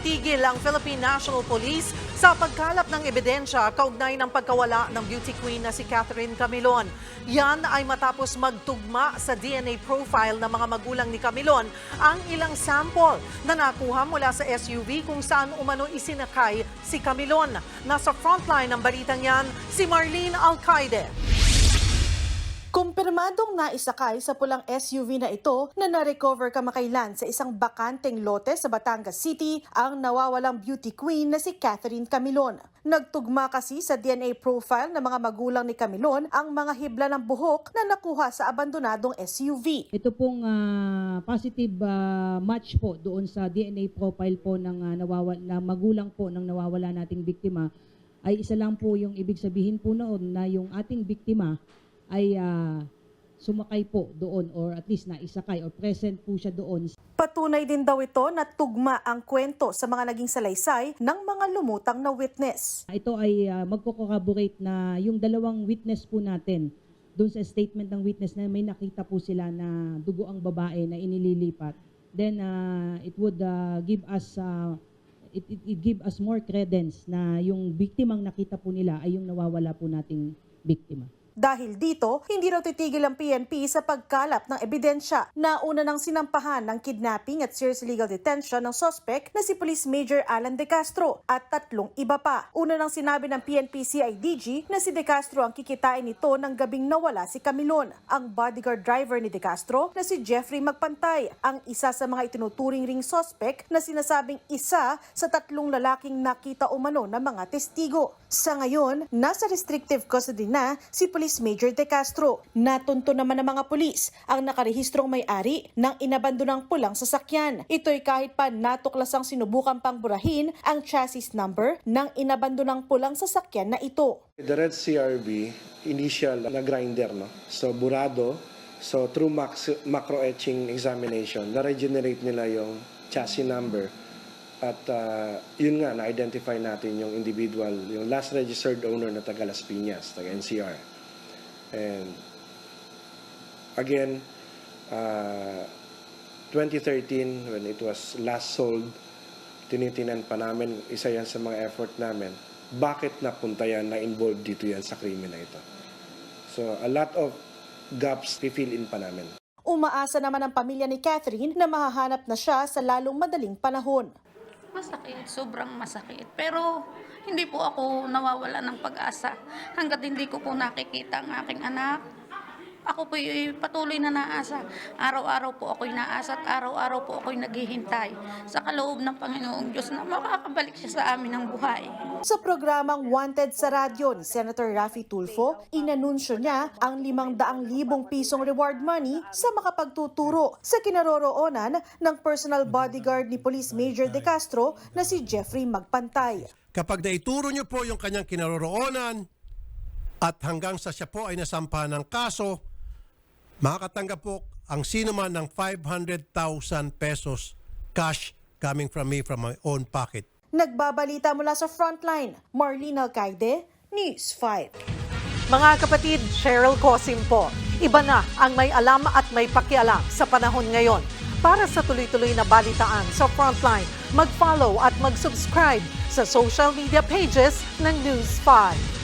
tumitigil ang Philippine National Police sa pagkalap ng ebidensya kaugnay ng pagkawala ng beauty queen na si Catherine Camilon. Yan ay matapos magtugma sa DNA profile ng mga magulang ni Camilon ang ilang sample na nakuha mula sa SUV kung saan umano isinakay si Camilon. Nasa frontline ng balitang yan si Marlene Alcaide. Kumpirmadong naisakay sa pulang SUV na ito na na-recover kamakailan sa isang bakanteng lote sa Batangas City ang nawawalang beauty queen na si Catherine Camilon. Nagtugma kasi sa DNA profile ng mga magulang ni Camilon ang mga hibla ng buhok na nakuha sa abandonadong SUV. Ito pong ah, positive ah, match po doon sa DNA profile po ng ah, nawawala, na magulang po ng nawawala nating biktima ay isa lang po yung ibig sabihin po noon na yung ating biktima ay ah, sumakay po doon or at least naisakay or present po siya doon Patunay din daw ito na tugma ang kwento sa mga naging salaysay ng mga lumutang na witness. Ito ay uh, magko-corroborate na yung dalawang witness po natin doon sa statement ng witness na may nakita po sila na dugo ang babae na inililipat. Then uh, it would uh, give us uh, it, it, it give us more credence na yung biktimang nakita po nila ay yung nawawala po nating biktima. Dahil dito, hindi raw titigil ang PNP sa pagkalap ng ebidensya. Nauna nang sinampahan ng kidnapping at serious illegal detention ng suspect na si Police Major Alan De Castro at tatlong iba pa. Una nang sinabi ng PNP CIDG na si De Castro ang kikitain nito ng gabing nawala si Camilon. Ang bodyguard driver ni De Castro na si Jeffrey Magpantay, ang isa sa mga itinuturing ring suspect na sinasabing isa sa tatlong lalaking nakita umano ng mga testigo. Sa ngayon, nasa restrictive custody na si Police Major De Castro. Natunto naman ng mga pulis ang nakarehistrong may-ari ng inabandonang pulang sasakyan. Ito'y kahit pa natuklasang sinubukan pang burahin ang chassis number ng inabandonang pulang sasakyan na ito. The red CRV, initial na grinder, no? So, burado. So, through max, macro etching examination, na-regenerate nila yung chassis number. At uh, yun nga, na-identify natin yung individual, yung last registered owner na taga Las Piñas, taga NCR. And again, uh, 2013, when it was last sold, tinitinan pa namin, isa yan sa mga effort namin, bakit napunta yan, na-involved dito yan sa krimen na ito. So, a lot of gaps, fill in pa namin. Umaasa naman ang pamilya ni Catherine na mahahanap na siya sa lalong madaling panahon. Masakit, sobrang masakit. Pero hindi po ako nawawala ng pag-asa hanggat hindi ko po nakikita ang aking anak. Ako po patuloy na naasa. Araw-araw po ako'y naasa at araw-araw po ako'y naghihintay sa kaloob ng Panginoong Diyos na makakabalik siya sa amin ng buhay. Sa programang Wanted sa Radyo ni Senator Raffy Tulfo, inanunsyo niya ang 500,000 pisong reward money sa makapagtuturo sa kinaroroonan ng personal bodyguard ni Police Major De Castro na si Jeffrey Magpantay. Kapag naituro niyo po yung kanyang kinaroroonan at hanggang sa siya po ay nasampahan ng kaso, makakatanggap po ang sino man ng 500,000 pesos cash coming from me from my own pocket. Nagbabalita mula sa Frontline, Marlene Alcaide, News 5. Mga kapatid, Cheryl Cosim po. Iba na ang may alam at may pakialam sa panahon ngayon. Para sa tuloy-tuloy na balitaan sa Frontline, mag-follow at mag-subscribe sa social media pages ng News 5.